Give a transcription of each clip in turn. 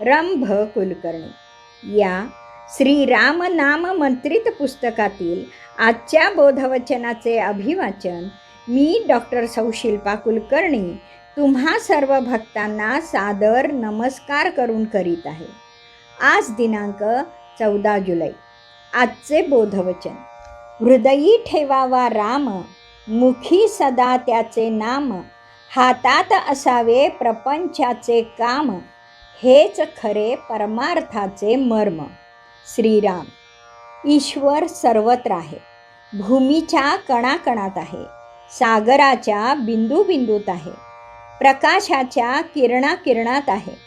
रंभ कुलकर्णी. या श्री राम नाम मंत्रित पुस्तकातील आजच्या बोधवचनाचे अभिवाचन मी डॉक्टर सौशिल्पा कुलकर्णी तुम्हा सर्व भक्तांना सादर नमस्कार करून करीत आहे. आज दिनांक चौदा जुलै. आजचे बोधवचन. हृदयी ठेवावा राम मुखी सदा त्याचे नाम हातात असावे प्रपंचाचे काम. हेच खरे परमार्थाचे मर्म. श्रीराम ईश्वर सर्वत्र आहे. भूमीच्या कणाकणात आहे. सागराच्या बिंदूबिंदूत आहे. प्रकाशाच्या किरणाकिरणात आहे.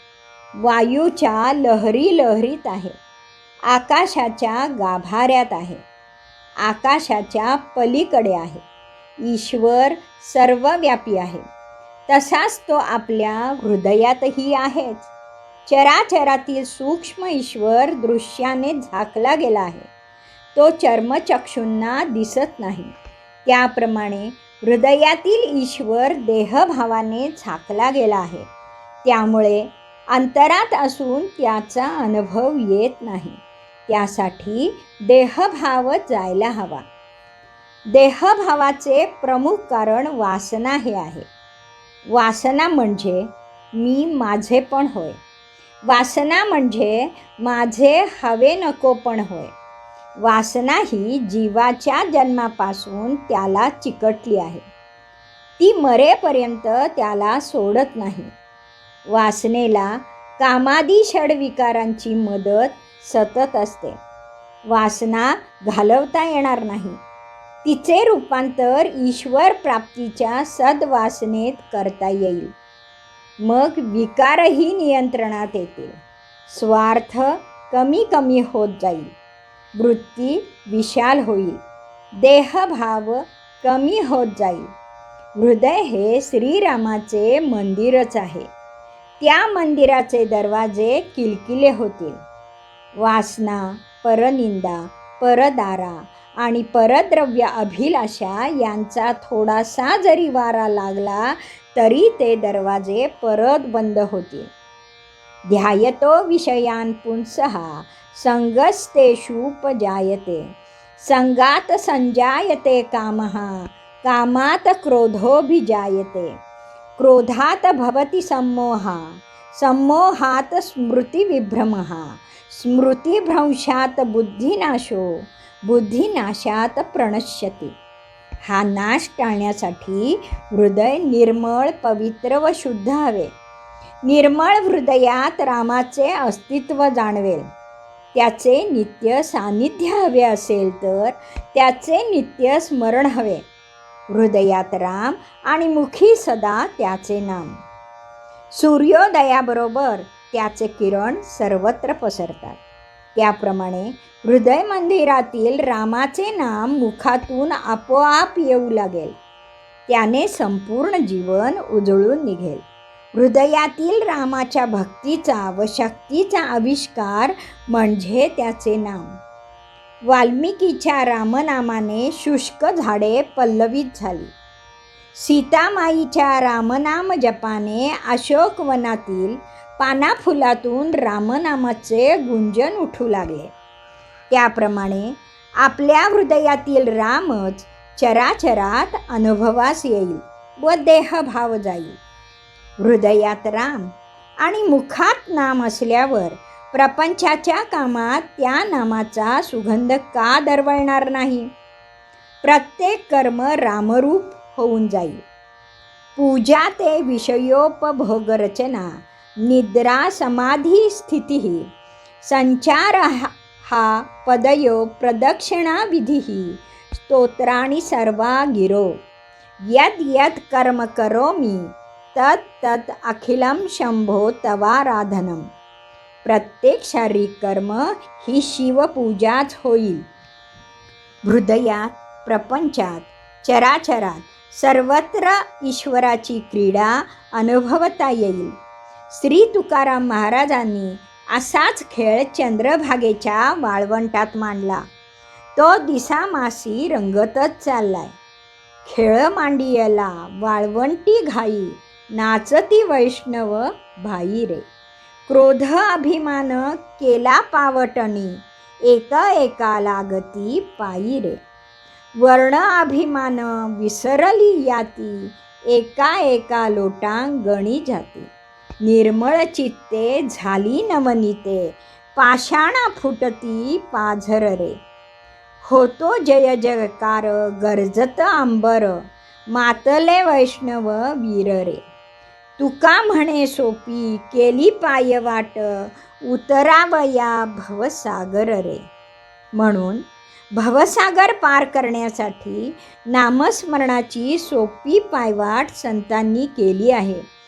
वायूच्या लहरी लहरीत आहे. आकाशाच्या गाभाऱ्यात आहे. आकाशाच्या पलीकडे आहे. ईश्वर सर्वव्यापी आहे. तसाच तो आपल्या हृदयातही आहेच. चराचरातील सूक्ष्म ईश्वर दृश्याने झाकला गेला आहे. तो चर्मचक्षूंना दिसत नाही. त्याप्रमाणे हृदयातील ईश्वर देहभावाने झाकला गेला आहे. त्यामुळे अंतरात असून त्याचा अनुभव येत नाही. त्यासाठी देहभाव जायला हवा. देहभावाचे प्रमुख कारण वासना हे आहे. वासना म्हणजे मी माझे पण होय. वासना म्हणजे माझे हवे नको पण होय. वासना ही जीवाच्या जन्मापासून त्याला चिकटली आहे. ती मरेपर्यंत त्याला सोडत नाही. वासनेला कामादी षडविकारांची मदत सतत असते. वासना घालवता येणार नाही. तिचे रूपांतर ईश्वर प्राप्तीच्या सद्वासनेत करता येईल. मग विकारही नियंत्रणात येतील. स्वार्थ कमी कमी होत जाईल. वृत्ती विशाल होईल. देहभाव कमी होत जाईल. हृदय हे श्रीरामाचे मंदिरच आहे. त्या मंदिराचे दरवाजे किलकिले होतील. वासना परनिंदा परदारा आणि परद्रव्य अभिलाषा यांचा थोडासा जरी वारा लागला तरी ते दरवाजे परत बंद होतील ध्यायतो विषयान पुंसः संगस्तेषुपजायते संगात संजायते कामः कामात क्रोधोभिजायते क्रोधात भवति सम्मोहा सम्मोहात स्मृतिविभ्रमः स्मृतिभ्रंशात बुद्धिनाशो बुद्धिनाशात प्रणश्यते. हा नाश टाळण्यासाठी हृदय निर्मळ पवित्र व शुद्ध हवे. निर्मळ हृदयात रामाचे अस्तित्व जाणवेल. त्याचे नित्य सान्निध्य हवे असेल तर त्याचे नित्य स्मरण हवे. हृदयात राम आणि मुखी सदा त्याचे नाम. सूर्योदयाबरोबर त्याचे किरण सर्वत्र पसरतात. त्याप्रमाणे हृदय मंदिरातील रामाचे नाम मुखातून आपोआप येऊ लागेल. त्याने संपूर्ण जीवन उजळून निघेल. हृदयातील रामाच्या भक्तीचा व शक्तीचा आविष्कार म्हणजे त्याचे नाम. वाल्मिकीच्या रामनामाने शुष्क झाडे पल्लवित झाली. सीतामाईच्या रामनाम जपाने अशोकवनातील पानाफुलातून रामनामाचे गुंजन उठू लागले. त्याप्रमाणे आपल्या हृदयातील रामच चराचरात अनुभवास येईल व देहभाव जाईल. हृदयात राम आणि मुखात नाम असल्यावर प्रपंचाच्या कामात त्या नामाचा सुगंध का दरवळणार नाही? प्रत्येक कर्म रामरूप होऊन जाईल. पूजा ते विषयोपभोगरचना निद्रा समाधी स्थिती। संचार हा पदयो प्रदक्षिणा विधी। स्तोत्राणी सर्वा गिरो। यद यद कर्म करोमि तत् तत् अखिलं शंभो तवाराधनम प्रत्येक शारीरिक कर्म ही शिवपूजाच होईल हृदयात प्रपंचात चराचरात सर्वत्र ईश्वराची क्रीडा अनुभवता येईल। श्री तुकाराम महाराजांनी असाच खेळ चंद्रभागेच्या वाळवंटात मांडला. तो दिसामासी रंगतच चाललाय. खेळ मांडियला वाळवंटी घाई नाचती वैष्णव भाई रे. क्रोध अभिमान केला पावटणी एका एका लागती पायी रे. वर्ण अभिमान विसरली याती एका एका लोटांग गणी जाती. निर्मळ चित्ते झाली नवनीते पाषाणा फुटती पाझर रे. होतो जय जयकार गरजत अंबर मातले वैष्णव वीर रे. तुका म्हणे सोपी केली पाय वाट उतरावया भवसागर रे. म्हणून भवसागर पार करण्यासाठी नामस्मरणाची सोपी पायवाट संतांनी केली आहे.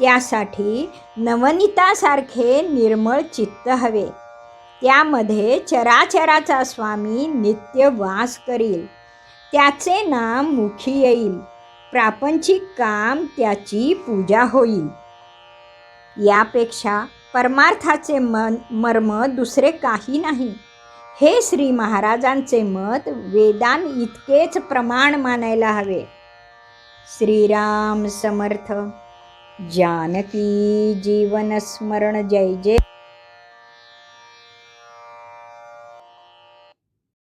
त्यासाठी नवनीतासारखे निर्मळ चित्त हवे. त्यामध्ये चराचराचा स्वामी नित्य वास करील. त्याचे नाम मुखी येईल. प्रापंचिक काम त्याची पूजा होईल. यापेक्षा परमार्थाचे मन मर्म दुसरे काही नाही. हे श्री महाराजांचे मत वेदान इतकेच प्रमाण मानायला हवे. श्रीराम समर्थ. जानकी जीवन स्मरण जय जय।